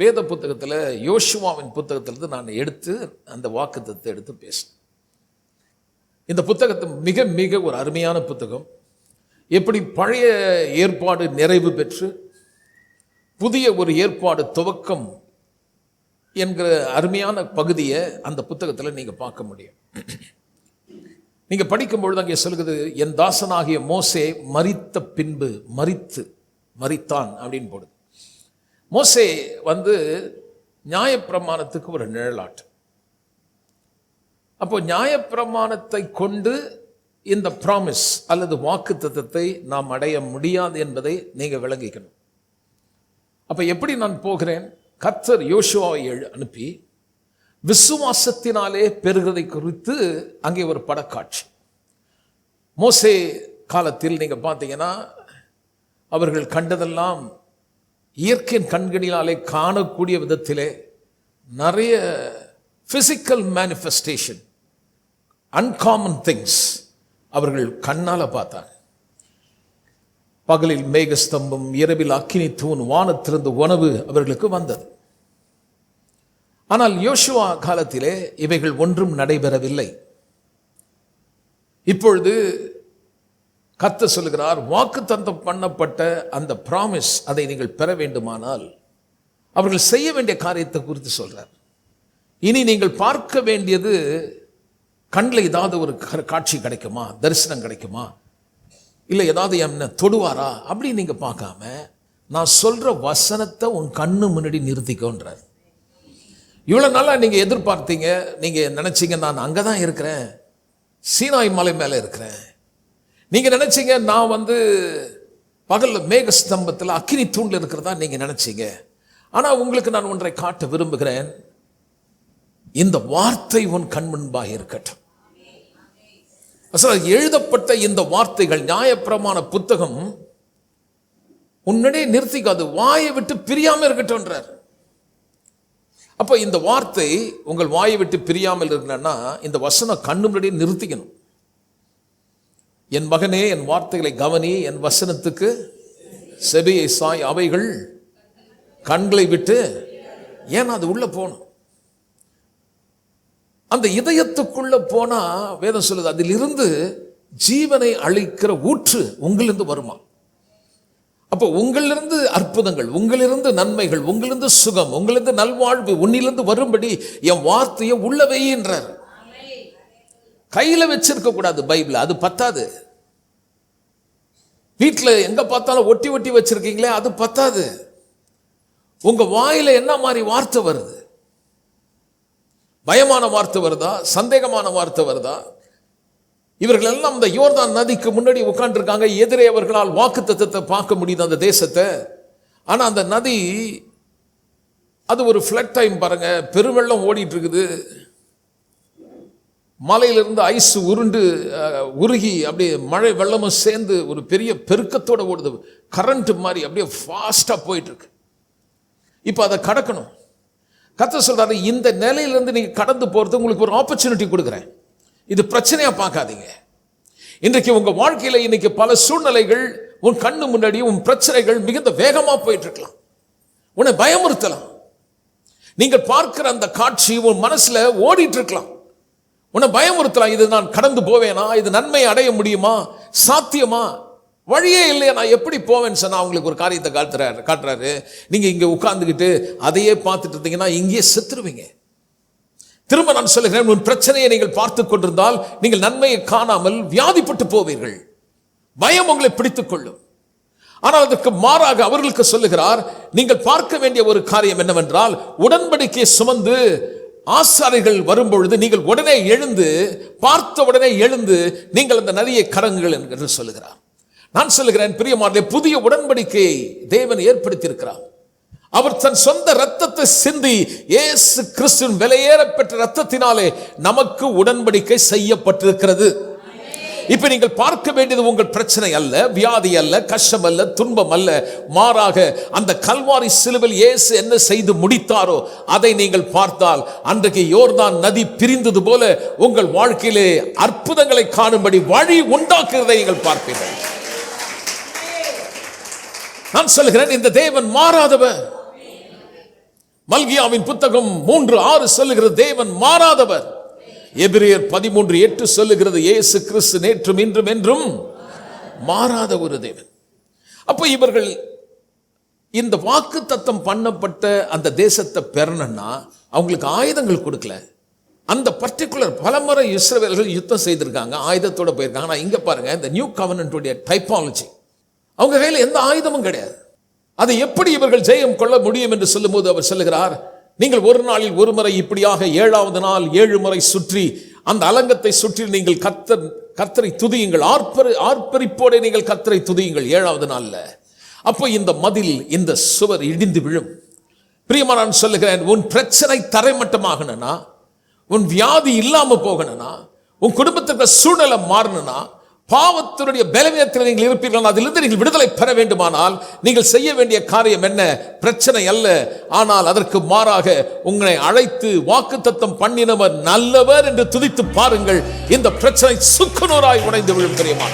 வேத புத்தகத்தில் யோசுவாவின் புத்தகத்திலிருந்து நான் எடுத்து அந்த வாக்குத்தத்தை எடுத்து பேசினேன். இந்த புத்தகத்தை மிக மிக ஒரு அருமையான புத்தகம். எப்படி பழைய ஏற்பாடு நிறைவு பெற்று புதிய ஒரு ஏற்பாடு துவக்கம் என்கிற அருமையான பகுதியை அந்த புத்தகத்தில் நீங்கள் பார்க்க முடியும். நீங்கள் படிக்கும்பொழுது அங்கே சொல்கிறது என் தாசனாகிய மோசே மறித்த பின்பு மறித்து மறித்தான் அப்படின்னு போடுது. மோசே வந்து நியாயப்பிரமாணத்துக்கு ஒரு நிழலாட்டு அப்போ நியாயப்பிரமாணத்தை கொண்டு இந்த ப்ராமிஸ் அல்லது வாக்கு தத்தத்தை நாம் அடைய முடியாது என்பதை நீங்கள் விளங்கிக்கணும். அப்போ எப்படி நான் போகிறேன்? கத்தர் யோசுவாவை எழு- அனுப்பி விசுவாசத்தினாலே பெறுகிறதை குறித்து அங்கே ஒரு படக்காட்சி. மோசே காலத்தில் நீங்கள் பார்த்தீங்கன்னா அவர்கள் கண்டதெல்லாம் இயற்கையின் கண்களினாலே காணக்கூடிய விதத்திலே நிறைய ஃபிசிக்கல் மேனிஃபெஸ்டேஷன் அன்காமன் திங்ஸ் அவர்கள் கண்ணால் பார்த்தாங்க. பகலில் மேகஸ்தம்பம் இரவில் அக்கினி தூண் வானத்திலிருந்து உணவு அவர்களுக்கு வந்தது. ஆனால் யோசுவா காலத்திலே இவைகள் ஒன்றும் நடைபெறவில்லை. இப்பொழுது கத்த சொல்லுகிறார் தந்தம் பண்ணப்பட்ட அந்த ப்ராமிஸ் அதை நீங்கள் பெற வேண்டுமானால் அவர்கள் செய்ய வேண்டிய காரியத்தை குறித்து சொல்றார். இனி நீங்கள் பார்க்க வேண்டியது கண்ணில் ஏதாவது ஒரு காட்சி கிடைக்குமா? தரிசனம் கிடைக்குமா? இல்லை ஏதாவது என்ன தொடுவாரா? அப்படின்னு நீங்கள் பார்க்காம நான் சொல்கிற வசனத்தை உன் கண்ணு முன்னாடி நிறுத்திக்கோன்றார். இவ்வளோ நாளாக நீங்கள் எதிர்பார்த்தீங்க நீங்கள் நினச்சிங்க நான் அங்கதான் இருக்கிறேன். சீனாய் மலை மேலே இருக்கிறேன். நீங்கள் நினச்சிங்க நான் வந்து பகலில் மேக ஸ்தம்பத்தில் அக்கினி இருக்கிறதா நீங்கள் நினச்சிங்க. ஆனால் உங்களுக்கு நான் ஒன்றை காட்ட விரும்புகிறேன். இந்த வார்த்தை உன் கண் முன்பாக இருக்கட்டும். அசல் எழுதப்பட்ட இந்த வார்த்தைகள் நியாயப்பிரமான புத்தகம் உன்னிடையே நிறுத்திக்காது வாயை விட்டு பிரியாமல் இருக்கட்டும்ன்றார். அப்போ இந்த வார்த்தை உங்கள் வாயை விட்டு பிரியாமல் இருக்கணும்னா இந்த வசனம் கண்ணு முன்னாடியே நிறுத்திக்கணும். என் மகனே என் வார்த்தைகளை கவனி என் வசனத்துக்கு செபியை சாய் அவைகள் கண்களை விட்டு ஏன் அது உள்ள போகணும் அந்த இதயத்துக்குள்ள போனா வேதம் சொல்லுது அதிலிருந்து ஜீவனை அளிக்கிற ஊற்று உங்களிலிருந்து வருமா? அப்போ உங்களிலிருந்து அற்புதங்கள் உங்களிலிருந்து நன்மைகள் உங்களிலிருந்து சுகம் உங்களிலிருந்து நல்வாழ்வு உன்னிலிருந்து வரும்படி என் வார்த்தையை உள்ளவையின்றார். கையில் வச்சிருக்கக்கூடாது பைபிள். அது பத்தாது. வீட்டில் எங்கே பார்த்தாலும் ஒட்டி ஒட்டி வச்சுருக்கீங்களே அது பத்தாது. உங்கள் வாயில் என்ன மாதிரி வார்த்தை வருது? பயமான வார்த்தை வருதா? சந்தேகமான வார்த்தை வருதா? இவர்கள் எல்லாம் இந்த யோர்தான் நதிக்கு முன்னாடி உட்காந்துருக்காங்க எதிரே அவர்களால் வாக்குத்தத்தத்தை பார்க்க முடியுது அந்த தேசத்தை. ஆனால் அந்த நதி அது ஒரு ஃப்ளட் டைம் பாருங்கள் பெருவெள்ளம் ஓடிட்டு இருக்குது. மலையிலிருந்து ஐஸ் உருண்டு உருகி அப்படியே மழை வெள்ளமும் சேர்ந்து ஒரு பெரிய பெருக்கத்தோட ஓடுது. கரண்ட் மாதிரி அப்படியே ஃபாஸ்ட்டாக போயிட்டுருக்கு. இப்போ அதை கடக்கணும். கத்த சொல்கிறாரு இந்த நிலையிலேருந்து நீங்கள் கடந்து போகிறது உங்களுக்கு ஒரு ஆப்பர்ச்சுனிட்டி கொடுக்குறேன். இது பிரச்சனையாக பார்க்காதீங்க. இன்றைக்கு உங்கள் வாழ்க்கையில் இன்றைக்கி பல சூழ்நிலைகள் உன் கண்ணு முன்னாடி உன் பிரச்சனைகள் மிகுந்த வேகமாக போயிட்டுருக்கலாம். உன்னை பயமுறுத்தலாம். நீங்கள் பார்க்கிற அந்த காட்சி உன் மனசில் ஓடிட்டு இருக்கலாம் உன்னை பயமுறுத்தலாம். இது நான் கடந்து போவேனா? இது நன்மை அடைய முடியுமா? சாத்தியமா? வழியே இல்லையா? நான் எப்படி போவேன்னு சொன்னா அவங்களுக்கு ஒரு காரியத்தை காட்டுறாரு காட்டுறாரு. நீங்கள் இங்கே உட்காந்துக்கிட்டு அதையே பார்த்துட்டு இருந்தீங்கன்னா இங்கேயே செத்துருவீங்க. திரும்ப நான் சொல்லுகிறேன் உன் பிரச்சனையை நீங்கள் பார்த்து கொண்டிருந்தால் நீங்கள் நன்மையை காணாமல் வியாதிப்பட்டு போவீர்கள். பயம் உங்களை பிடித்துக் கொள்ளும். ஆனால் அதற்கு மாறாக அவர்களுக்கு சொல்லுகிறார் நீங்கள் பார்க்க வேண்டிய ஒரு காரியம் என்னவென்றால் உடன்படிக்கையை சுமந்து ஆசாரிகள் வரும்பொழுது நீங்கள் உடனே எழுந்து பார்த்த உடனே எழுந்து நீங்கள் அந்த நதியை கரங்குகள் என்று சொல்லுகிறார். நான் சொல்லுகிறேன் பிரியமானே புதிய உடன்படிக்கையை தேவன் ஏற்படுத்தியிருக்கிறார். அவர் தன் சொந்த ரத்தத்தை சிந்தி ஏசு கிறிஸ்துவின் விலையேற பெற்ற ரத்தத்தினாலே நமக்கு உடன்படிக்கை செய்யப்பட்டிருக்கிறது. இப்ப நீங்கள் பார்க்க வேண்டியது உங்கள் பிரச்சனை அல்ல வியாதி அல்ல கஷ்டம் அல்ல துன்பம் அல்ல. மாறாக அந்த கல்வாரி சிலுவில் இயேசு என்ன செய்து முடித்தாரோ அதை நீங்கள் பார்த்தால் அன்றைக்கு யோர்தான் நதி பிரிந்தது போல உங்கள் வாழ்க்கையிலே அற்புதங்களை காணும்படி வழி உண்டாக்குறதை நீங்கள் பார்ப்பீர்கள். நான் சொல்லுகிறேன் இந்த தேவன் மாறாதவர். மல்கியாவின் புத்தகம் மூன்று ஆறு சொல்லுகிற தேவன் மாறாதவர். எபிரியர் பதிமூன்று எட்டு சொல்லுகிறது இயேசு கிறிஸ்து நேற்றும் இன்றும் என்றும் மாறாத ஒரு தேவன். அப்போ இவர்கள் இந்த வாக்கு தத்தம் பண்ணப்பட்ட அந்த தேசத்தை பெறணும்னா அவங்களுக்கு ஆயுதங்கள் கொடுக்கல. அந்த பர்டிகுலர் பலமுறை இஸ்ரவேலர்கள் யுத்தம் செய்திருக்காங்க ஆயுதத்தோட போயிருக்காங்க. ஆனால் இங்கே பாருங்க இந்த நியூ கவர்னண்ட்டுடைய டைப்பாலஜி அவங்க கையில் எந்த ஆயுதமும் கிடையாது. அதை எப்படி இவர்கள் ஜெயம் கொள்ள முடியும் என்று சொல்லும்போது அவர் சொல்லுகிறார் நீங்கள் ஒரு நாளில் ஒரு முறை இப்படியாக ஏழாவது நாள் ஏழு முறை சுற்றி அந்த அலங்கத்தை சுற்றி நீங்கள் கத்தர் கத்தரை துதியுங்கள். ஆர்ப்பரி ஆர்ப்பரிப்போட நீங்கள் கத்தரை துதியுங்கள் ஏழாவது நாளில். அப்போ இந்த மதில் இந்த சுவர் இடிந்து விழும். பிரியமா நான் சொல்லுகிறேன் உன் பிரச்சனை தரைமட்டமாகணும்னா உன் வியாதி இல்லாமல் போகணும்னா உன் குடும்பத்துக்கு சூழ்நிலை மாறணும்னா பாவத்தினுடைய பலவீனத்தில் நீங்கள் இருப்பீர்கள் அதிலிருந்து நீங்கள் விடுதலை பெற வேண்டுமானால் நீங்கள் செய்ய வேண்டிய காரியம் என்ன? பிரச்சனை அல்ல. ஆனால் அதற்கு மாறாக உங்களை அழைத்து வாக்குத்தத்தம் பண்ணினவர் நல்லவர் என்று துதித்து பாருங்கள். இந்த பிரச்சனை சுக்குநூறாய் உடைந்து விழும் தெரியுமா?